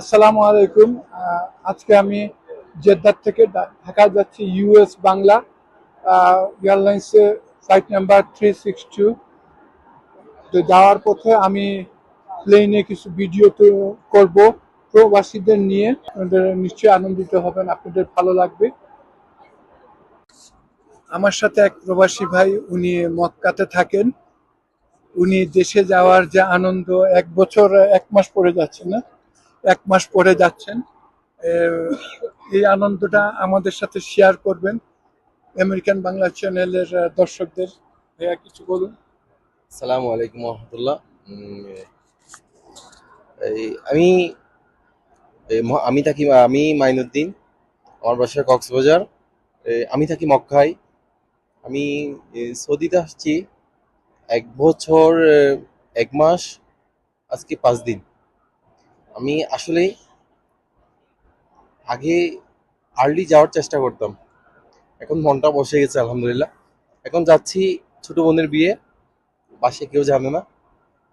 আসসালামু আলাইকুম। আজকে আমি জেদ্দার থেকে ঢাকা যাচ্ছি US Bangla এয়ারলাইন্সে flight number three six two তো যাওয়ার পথে আমি প্লেনে কিছু ভিডিও তো করব। প্রবাসীদের নিয়ে আপনাদের নিশ্চয়ই আনন্দিত হবেন, আপনাদের ভালো লাগবে। আমার সাথে এক প্রবাসী ভাই, উনি মক্কাতে থাকেন। উনি দেশে যাওয়ার যে আনন্দ, এক বছর, এক মাস পরে যাচ্ছে না। এক মাস পরে যাচ্ছেন। এই আনন্দটা আমাদের সাথে শেয়ার করবেন। আমেরিকান বাংলা চ্যানেলের দর্শকদের। ভাইয়া, কিছু বলুন। সালামু আলাইকুম রহমতুল্লাহ। আমি আমি থাকি, আমি মাইনুদ্দিন, আমার বাসা কক্সবাজার। আমি থাকি মক্কায়। আমি সৌদিতে আসছি। এক বছর এক মাস, আজকে পাঁচ দিন। আমি আসলে আগে আর্লি যাওয়ার চেষ্টা করতাম। এখন মনটা বসে গেছে আলহামদুলিল্লাহ। এখন যাচ্ছি ছোট বোনের বিয়ে বাসে কেউ জানে না।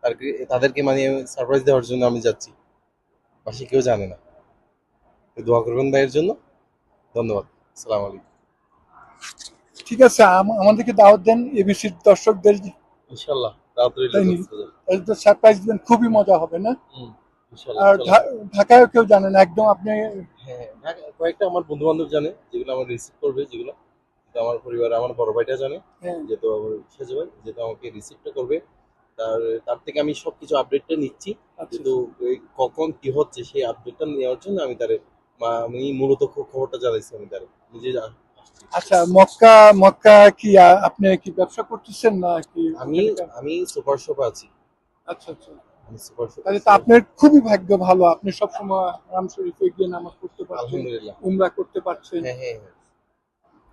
তারকে- তাদেরকে মানে সারপ্রাইজ দেওয়ার জন্য আমি যাচ্ছি। বাসে কেউ জানে না। দোয়া করবেন ভাইয়ের জন্য। ধন্যবাদ। সালাম আলাইকুম। ঠিক আছে আমাদেরকে দাওয়াত দেন এবিসির দর্শকদের। ইনশাল্লাহ সারপ্রাইজ দিবেন খুবই মজা হবে না? ইনশাল্লাহ আর ইনশাল্লাহ। ঢা- কেউ জানেন একদম আপনি হ্যাঁ কয়েকটা আমার বন্ধু বান্ধব জানে যেগুলো আমার রিসিভ করবে যেগুলো। আমার পরিবারে আমার বড় ভাইটা জানে হ্যাঁ, যেহেতু আমার সেজে ভাই যেহেতু আমাকে রিসিভটা করবে তার তার থেকে আমি সবকিছু আপডেটটা নিচ্ছি। আচ্ছা। কিন্তু কখন কি হচ্ছে সেই আপডেটটা নেওয়ার জন্য আমি তারে আমি মূলত খবরটা জানাইছি আমি তারে। নিজে আচ্ছা মক্কা মক্কা কি আপনি কি ব্যবসা করতেছেন না কি আমি আমি সুপার শপে আছি। আচ্ছা আচ্ছা। তাহলে তো আপনার খুবই ভাগ্য ভালো। আপনি সবসময় রাম শরীফে গিয়ে নামাজ পড়তে পারছেন উমরা করতে পারছেন। হ্যাঁ হ্যাঁ হ্যাঁ।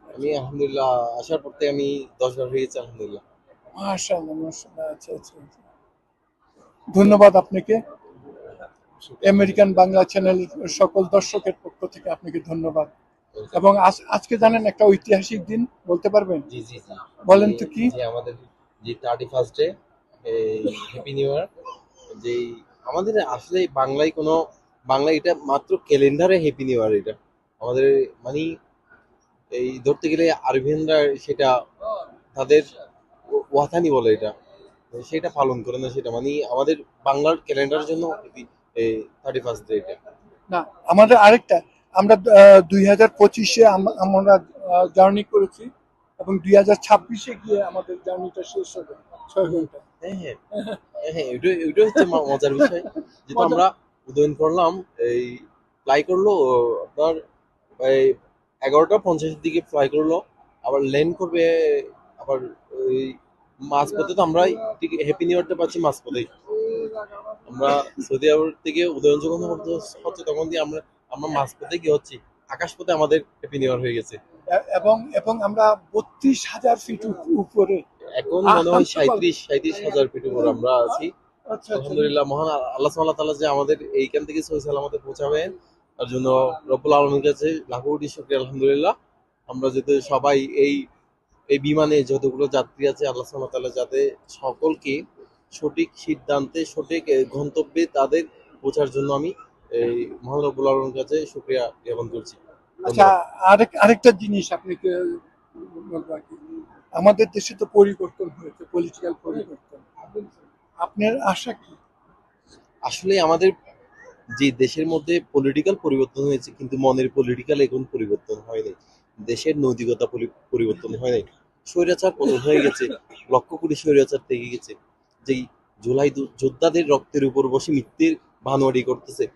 আমি আলহামদুলিল্লাহ আসার পর থেকে আমি দশ বার হয়ে গেছি আলহামদুলিল্লাহ। মাশাআল্লাহ মাশাআল্লাহ আচ্ছা আচ্ছা আচ্ছা। ধন্যবাদ আপনাকে। আমেরিকান বাংলা চ্যানেল সকল দর্শকের পক্ষ থেকে আপনাকে ধন্যবাদ। এবং আজকে জানেন একটা ঐতিহাসিক দিন বলতে পারবেন? জি জি জি। বলেন তো কি? আমাদের যে thirty first happy new year যে আমাদের আসলে বাংলায় কোনো বাংলা এটা মাত্র ক্যালেন্ডারে হ্যাপি নিউ ইয়ার এটা। আমাদের মানে এই ধরতে গেলে আরবিয়ানরা সেটা তাদের ওয়াথানি বলে এটা। সেটা পালন করে না সেটা। মানে আমাদের বাংলার ক্যালেন্ডারের জন্য এই থার্টি ফার্স্ট ডে এটা। না, আমাদের আরেকটা, আমরা দুই হাজার পঁচিশে আমরা জার্নি করেছি এবং দুই হাজার ছাব্বিশে গিয়ে আমাদের জার্নিটা শেষ হবে, ছয় ঘণ্টা। হ্যাঁ হ্যাঁ হ্যাঁ, হ্যাঁ হচ্ছে মজার বিষয়। যেহেতু আমরা উদয়ন করলাম এই ফ্লাই করল আপনার এই এগারোটা পঞ্চাশের দিকে ফ্লাই করল। আবার ল্যান্ড করবে আবার ওই মাঝপথে তো আমরা ঠিক হ্যাপি নিউ ইয়ারটা পাচ্ছি মাঝপথেই। আমরা সৌদি আরব থেকে উদয়ন যখন হচ্ছে- তখন দিয়ে আমরা আমরা মাঝপথে গিয়ে হচ্ছি। আকাশপথে আমাদের হ্যাপি নিউ ইয়ার হয়ে গেছে। এবং এবং আমরা বত্রিশ হাজার ফিট উপরে এখন মনে হয় আহ, সাঁত্রিশ সাঁত্রিশ হাজার ফিট উপর আমরা আছি। আচ্ছা আচ্ছা। আলহামদুলিল্লাহ মহান আল্লাহ সাল্লাহ তাআলা যে আমাদের এইখান থেকে সহি সালামতে পৌঁছাবেন। তার জন্য রব্বুল আলমীর কাছে লাখো কোটি শুকরিয়া আলহামদুলিল্লাহ। আমরা যাতে সবাই এই এই বিমানে যতগুলো যাত্রী আছে আল্লাহ সাল্লাহ তাআলা যাতে সকলকে সঠিক সিদ্ধান্তে সঠিক গন্তব্যে তাদের পৌঁছার জন্য আমি এই মহান রব্বুল আলমীর কাছে শুকরিয়া জ্ঞাপন করছি। আচ্ছা আরেক আরেকটা জিনিস বলব কি। আমাদের দেশে তো পরিবর্তন হয়েছে পলিটিক্যাল পরিবর্তন। আপনার আশা কি? আসলে আমাদের যে দেশের মধ্যে পলিটিক্যাল পরিবর্তন হয়েছে, কিন্তু মনের পলিটিক্যাল এখন পরিবর্তন হয়নি দেশের নৈতিকতা পরি- পরিবর্তন হয় নাই। স্বৈরাচার পতন হয়ে গেছে, লক্ষ কোটি স্বৈরাচার থেকে গেছে। যেই জুলাই যোদ্ধাদের রক্তের উপর বসে মিথ্যের ভানোয়ারি করতেছে,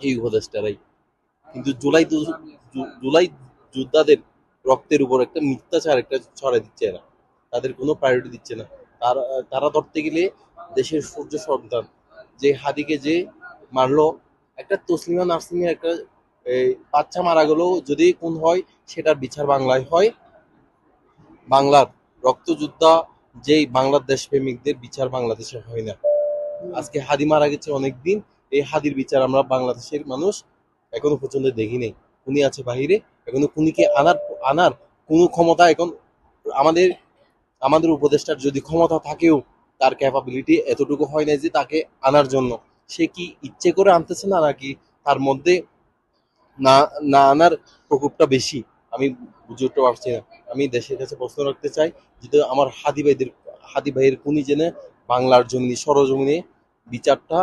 এই উপদেশটারাই কিন্তু জুলাই জুলাই যোদ্ধাদের রক্তের উপর একটা মিথ্যাচার, একটা ছড়াই দিচ্ছে এরা। তাদের কোনো প্রায়োরিটি দিচ্ছে না। তারা তারা ধরতে গেলে দেশের সূর্য সন্তান, যে হাদিকে যে মারলো, একটা তসলিমা নার্সিংয়ের একটা বাচ্চা মারা গেল, যদি কোন হয়, সেটার বিচার বাংলায় হয়। বাংলার রক্তযোদ্ধা, যেই বাংলাদেশ প্রেমিকদের বিচার বাংলাদেশে হয় না। আজকে হাদি মারা গেছে অনেকদিন, এই হাদির বিচার আমরা বাংলাদেশের মানুষ এখনও পর্যন্ত দেখি নেই খুনি আছে বাহিরে এখনও খুনিকে আনার আনার কোনো ক্ষমতা এখন আমাদের আমাদের উপদেষ্টার যদি ক্ষমতা থাকেও, তার ক্যাপাবিলিটি এতটুকু হয় না যে তাকে আনার জন্য। সে কি ইচ্ছে করে আনতেছে না নাকি তার মধ্যে না না আনার প্রকোপটা বেশি? আমি বুঝে উঠতে পারছি না। আমি দেশের কাছে প্রশ্ন রাখতে চাই যদি আমার হাদি ভাইদের, হাদি ভাইয়ের কোনি জেনে বাংলার জমিনে, সরজমিনে বিচারটা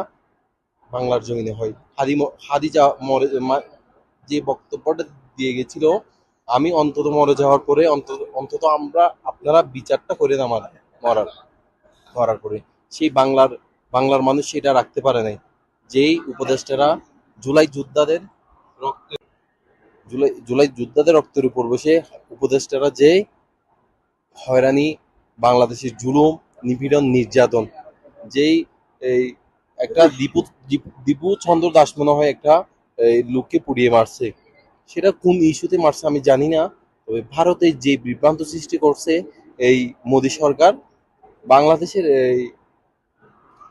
বাংলার জমিনে হয়। হাদি হাদি যা মরে যে বক্তব্যটা দিয়ে গেছিল। আমি অন্তত মরে যাওয়ার পরে অন্তত অন্তত আমরা, আপনারা বিচারটা করে আমার মরার মরার পরে। সেই বাংলার বাংলার মানুষ সেটা রাখতে পারে নাই। যেই উপদেষ্টারা জুলাই যোদ্ধাদের রক্তে, জুলাই জুলাই যোদ্ধাদের রক্তের উপর বসে উপদেষ্টারা যে হয়রানি, বাংলাদেশের জুলুম, নিপীড়ন, নির্যাতন, যেই এই একটা দীপু, দীপ- চন্দ্র দাস মনে হয় একটা লোককে পুড়িয়ে মারছে। সেটা কোন ইস্যুতে মারছে আমি জানি না, তবে ভারতে যে বিভ্রান্ত সৃষ্টি করছে এই মোদী সরকার, বাংলাদেশের এই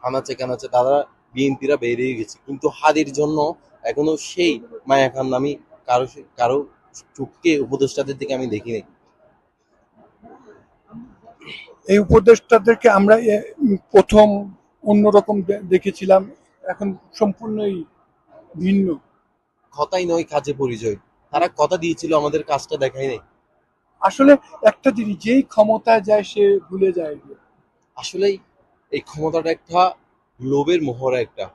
আনাচে কানাচে তারা বিএনপিরা বেরিয়ে গেছে। কিন্তু হাদির জন্য এখনও সেই মায়া খান আমি কারও কারও চুপকে উপদেষ্টাদের দিকে আমি দেখিনি। এই উপদেষ্টাদেরকে আমরা প্রথম অন্যরকম দেখেছিলাম, এখন সম্পূর্ণই ভিন্ন। কথাই নয় কাজে পরিচয়। তারা কথা দিয়েছিল আমাদের কাজটা দেখাই নাই। আসলে একটা জিনিস যেই ক্ষমতায় যায় সে ভুলে যায়। আসলেই এই ক্ষমতাটা একটা লোভের মোহরা একটা।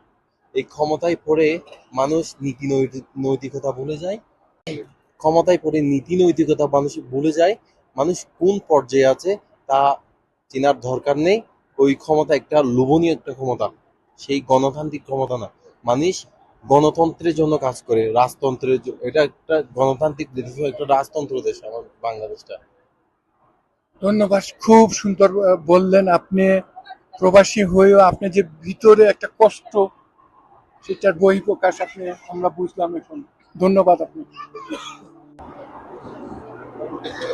এই ক্ষমতায় পড়ে মানুষ নীতি নৈতি- নৈতিকতা ভুলে যায়। ক্ষমতায় পড়ে নীতি নৈতিকতা মানুষ ভুলে যায়। মানুষ কোন পর্যায়ে আছে তা চেনার দরকার নেই। ওই ক্ষমতা একটা লোভনীয় একটা ক্ষমতা। সেই গণতান্ত্রিক ক্ষমতা না। মানুষ গণতন্ত্রের জন্য কাজ করে, রাজতন্ত্রের এটা একটা গণতান্ত্রিক দেশ একটা রাজতন্ত্র দেশ আমার, বাংলাদেশটা। ধন্যবাদ, খুব সুন্দর বললেন আপনি। প্রবাসী হয়েও আপনি যে ভিতরে একটা কষ্ট, সেটার বহিঃপ্রকাশ আপনি, আমরা বুঝলাম এখন। ধন্যবাদ আপনি।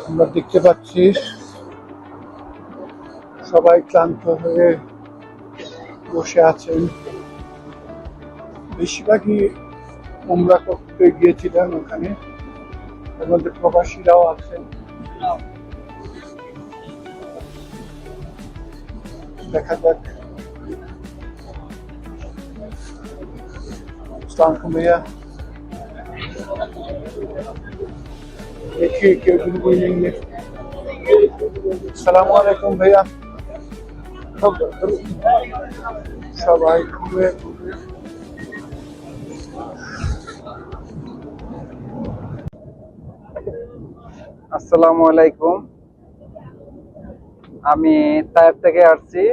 আমরা দেখতে পাচ্ছি, সবাই ক্লান্ত হয়ে বসে আছেন। বেশিরভাগই আমরা করতে গিয়েছিলেন ওখানে আমাদের প্রবাসীরাও আছেন দেখা যাক আসসালামু ভাইয়া দেখি কেউ যদি বই নেই আসসালামু আলাইকুম ভাইয়া সবাই ঘুরে ঘুরে আসসালামু আলাইকুম। আমি তায়েব থেকে আসছি,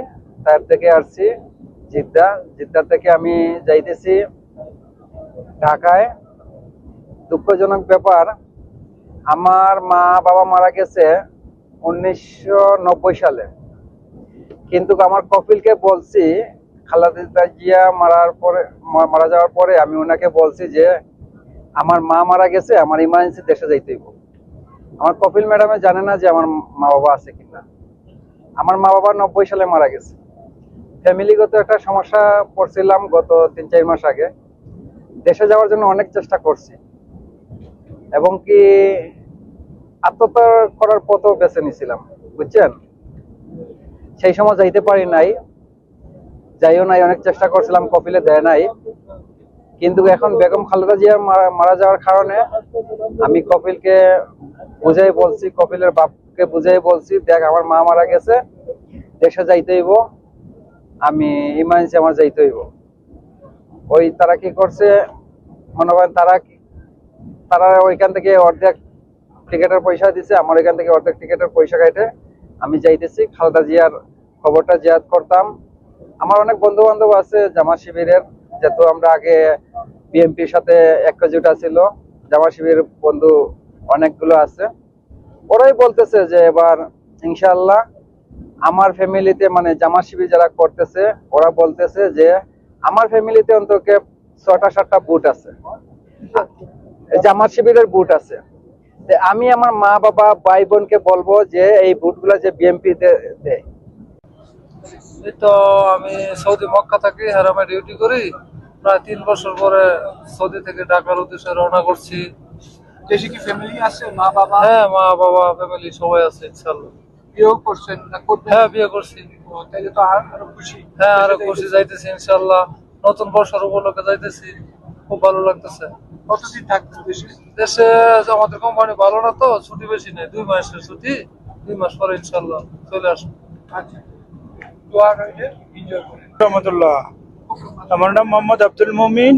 তায়েব থেকে আসছি জিদ্দা। জিদ্দা থেকে আমি যাইতেছি ঢাকায়। দুঃখজনক ব্যাপার, আমার মা বাবা মারা গেছে উনিশশো নব্বই সালে। কিন্তু আমার কপিলকে বলছি, খালাদা জিয়া মারার পরে মারা যাওয়ার পরে আমি ওনাকে বলছি যে, আমার মা মারা গেছে, আমার ইমার্জেন্সি দেশে যাইতে হইব। আমার কপিল ম্যাডামে জানে না যে আমার মা বাবা আছে কিনা। আমার মা বাবা নব্বই সালে মারা গেছে। ফ্যামিলিগত একটা সমস্যা পড়ছিলাম গত তিন চার মাস আগে। দেশে যাওয়ার জন্য অনেক চেষ্টা করছি। এবং কি আত্মহত্যা করার পথও বেছে নিছিলাম, বুঝছেন? সেই সময় যাইতে পারি নাই। যাইও নাই, অনেক চেষ্টা করছিলাম, কপিলে দেয় নাই। কিন্তু এখন বেগম খালেদা জিয়া মারা- যাওয়ার কারণে আমি কপিলকে বুঝাই বলছি, কপিলের বাপকে বুঝাই বলছি, দেখ আমার মা মারা গেছে, দেশে যাইতে হইব, আমি ইমার্জেন্সি আমার যাইতে হইব। ওই তারা কি করছে, মনে করেন তারা তারা ওইখান থেকে অর্ধেক টিকেটের পয়সা দিছে, আমার এখান থেকে অর্ধেক টিকেটের পয়সা কাটে, আমি যাইতেছি, খালেদা জিয়ার খবরটা জিয়াদ করতাম। আমার অনেক বন্ধু বান্ধব আছে, জামা শিবিরের, যেহেতু আমরা আগে বিএনপির সাথে একজোট ছিল জামা শিবির বন্ধু অনেকগুলো আছে। ওরাই বলতেছে যে এবার ইনশাল্লাহ আমার ফ্যামিলিতে মানে জামা শিবির যারা করতেছে, ওরা বলতেছে যে আমার ফ্যামিলিতে অন্তত ছটা সাতটা বুট আছে। জামা শিবিরের বুট আছে। আমি আমার মা, বাবা, ভাই, বোনকে বলব যে এই বুটগুলো যে বিএমপি দেয়। তো আমি সৌদি মক্কা থাকি, হারামে ডিউটি করি। প্রায় তিন বছর পরে সৌদি থেকে ঢাকার উদ্দেশ্যে রওনা করছি। দেশে কি ফ্যামিলি আছে? মা বাবা? হ্যাঁ মা বাবা ফ্যামিলি সবাই আছে ইনশাল্লাহ বিয়েও করছেন না করবেন? হ্যাঁ বিয়ে করছি। ও, তাইলে তো আর আরও খুশি। হ্যাঁ আরও খুশি যাইতেছি ইনশাল্লাহ নতুন বর্ষের উপলক্ষে যাইতেছি খুব ভালো লাগতেছে। কতদিন থাকতে দেশে? দেশে আমাদের কোম্পানি ভালো না তো ছুটি বেশি নেই দুই মাসের ছুটি দুই মাস পরে ইনশাল্লাহ চলে আসব। আচ্ছা। দোয়া রইলে এনজয় করে রহমতুল্লাহ। আমার নাম মোহাম্মদ আব্দুল মমিন।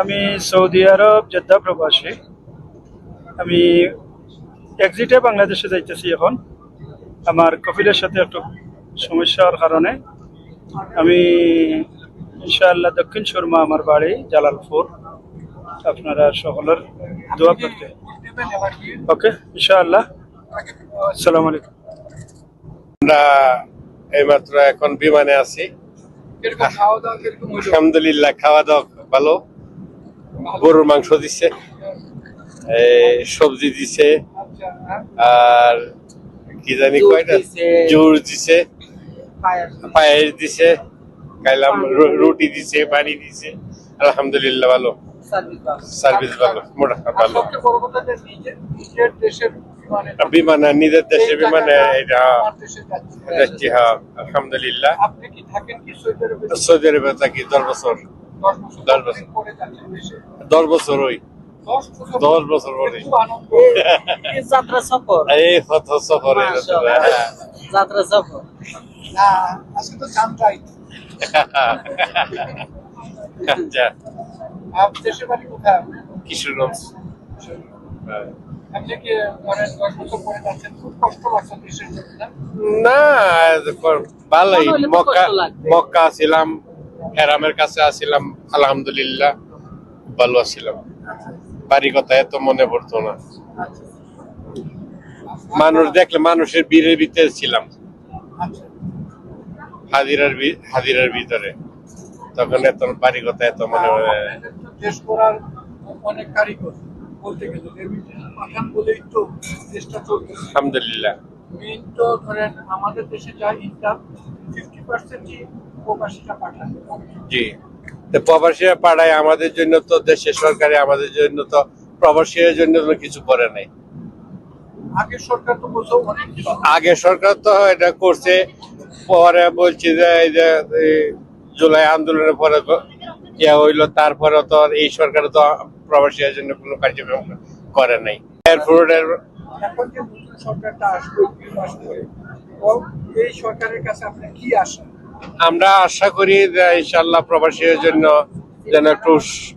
আমি সৌদি আরব জেদ্দা প্রবাসী। আমি এক্সিটে বাংলাদেশে যাইতেছি এখন। আমার কপিলের সাথে একটু সমস্যার কারণে। আমি ইনশাআল্লাহ দক্ষিণ সুরমা আমার বাড়ি জালালপুর। আপনারা সকলের দোয়া করতে। ওকে ইনশাআল্লাহ। আসসালামু আলাইকুম। আমরা এইমাত্র এখন বিমানে আছি। কীরকম খাওয়া দাওয়া কীরকম হলো আলহামদুলিল্লাহ খাওয়া দাওয়া ভালো। গরুর মাংস দিচ্ছে। সবজি দিছে। হ্যাঁ? আর কি জানি কয়টা? জুস দিছে। পায়েস দিছে। খাইলাম রুটি দিছে পানি দিছে। আলহামদুলিল্লাহ ভালো। সার্ভিস ভালো। মোটা ভালো নিজের বিমানে দেশে বিমানে যাচ্ছি। হ্যাঁ আলহামদুলিল্লাহ। কি সৌদি আরবে? থাকি দশ বছর। দশ বছর ওই। দশ বছর পরে যাত্রা সফর। এই কত সফরে যাত্রা সফর। না আজকে তো চান্দ্রাই আচ্ছা। আপ দেশে বাড়ি কোথায়? কিশোরগঞ্জ। হ্যাঁ। না? ভালোই। মনে মক্কা কষ্ট লাগবে। মক্কা ছিলাম হেরামের কাছে আসিলাম আলহামদুলিল্লাহ ভালো আছিলাম বাড়ি কথা এত মনে পড়তো না। মানুষ দেখলে মানুষের বীরের ভিতরে ছিলাম। আচ্ছা। হাজিরার হাজিরার ভিতরে। তখন এত বাড়ি কথা এত মনে আপনাদের তো দেশ করার অনেক কারিগর। বলতে গেলে পাঠান বলেই তো দেশটা চলতেছে। আলহামদুলিল্লাহ। মেইন তো ধরেন আমাদের দেশে যা ইনকাম ফিফটি পার্সেন্টই প্রবাসীরা পাঠান। জি। তো প্রবাসীরা পাড়ায় আমাদের জন্য তো দেশের সরকারে আমাদের জন্য তো প্রবাসীদের জন্য তো কিছু করে নাই। আগে সরকার তো এটা করছে পরে বলছি যে এই যে জুলাই আন্দোলনের পরে তো ইয়া হইল তারপরে তো আর এই সরকার তো প্রবাসীদের জন্য কোনো কার্যক্রম করে নাই। এয়ারপোর্টের সরকারটা আসবে এই সরকারের কাছে আপনার কি আশা? আমরা আশা করি যে ইনশাল্লাহ প্রবাসীদের জন্য যেন একটু স-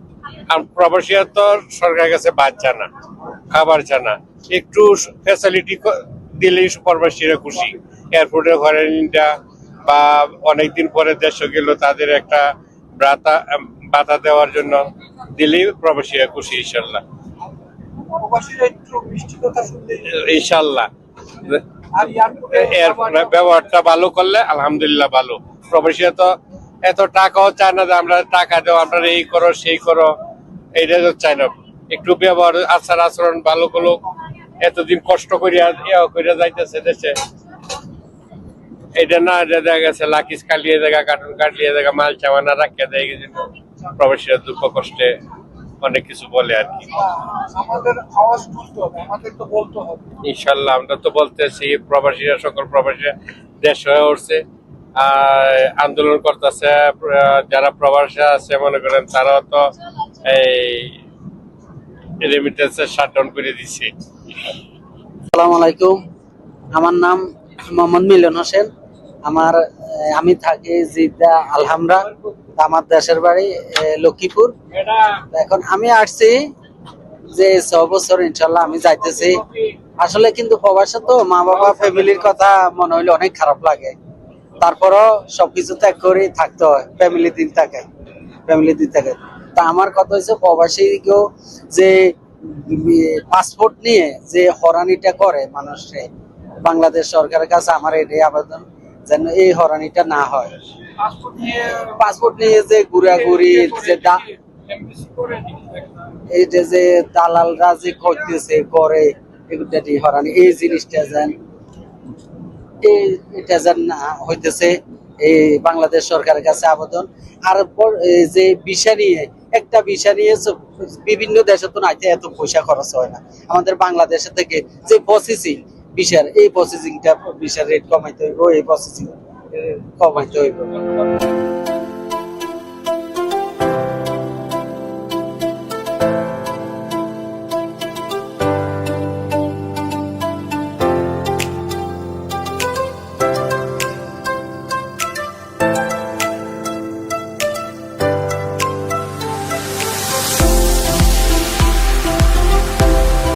আর প্রবাসীরা তো সরকারের কাছে বাদ জানা খাবার জানা একটু ফ্যাসিলিটি দিলেই প্রবাসীরা খুশি। এয়ারপোর্টে হয়রানিটা বা অনেকদিন পরে দেশে গেল তাদের একটা বাতা বাতা দেওয়ার জন্য দিলেই প্রবাসীরা খুশি ইনশাল্লাহ প্রবাসীরা ইনশাল্লাহ ব্যবহারটা ভালো করলে আলহামদুলিল্লাহ ভালো। প্রবাসীরা তো এত টাকাও চায় না যে আমরা টাকা দেবো আপনারা এই করো সেই করো। এইটা তো চায় না। একটু ব্যবহার আচার আচরণ ভালো করল এতদিন কষ্ট করিয়া ইয়া করিয়া যাইতেছে দেশে। এটা না এটা দেখা গেছে লাকিস কালিয়ে জায়গা কার্টুন কাটলিয়ে জায়গা মাল চাওয়ানা রাখিয়া দেয় গেছে প্রবাসীরা দুঃখ কষ্টে অনেক কিছু বলে আর কি। ইনশাল্লাহ আমরা তো বলতেছি প্রবাসীরা সকল প্রবাসীরা দেশ হয়ে উঠছে। আন্দোলন করতেছে যারা প্রবাসী আছে, মনে করেন, তারাও তো এই রেমিটেন্সের শাটডাউন করে দিছে। আসসালামু আলাইকুম। আমার নাম মোহাম্মদ মিলন হোসেন। আমার আমি থাকি জিদ্দা আলহামরা আমার দেশের বাড়ি লক্ষ্মীপুর। এখন আমি আসছি যে ছ বছর, ইনশাল্লাহ আমি যাইতেছি। আসলে কিন্তু প্রবাসে তো মা বাবা ফ্যামিলির কথা মনে হইলে অনেক খারাপ লাগে। তারপরও সবকিছু ত্যাগ করে থাকতে হয় ফ্যামিলি দিন থাকে ফ্যামিলি দিন থাকে। তা আমার কথা হচ্ছে প্রবাসী কেউ যে পাসপোর্ট নিয়ে যে হরানিটা করে মানুষে বাংলাদেশ সরকারের কাছে আমার এটাই আবেদন যেন এই হরানিটা না হয়। পাসপোর্ট নিয়ে পাসপোর্ট নিয়ে যে ঘুরাঘুরি যে এই যে যে দালালরা যে করতেছে করে এগুলা হরানি এই জিনিসটা যেন এটা যেন হইতেছে, এই বাংলাদেশ সরকারের কাছে আবেদন। আর যে ভিসা নিয়ে, একটা ভিসা নিয়ে বিভিন্ন দেশে তো নাইতে এত পয়সা খরচ হয় না। আমাদের বাংলাদেশে থেকে যে প্রসেসিং ভিসার, এই প্রসেসিংটা ভিসার রেট কমাইতে হইব, এই প্রসেসিং কমাইতে হইব।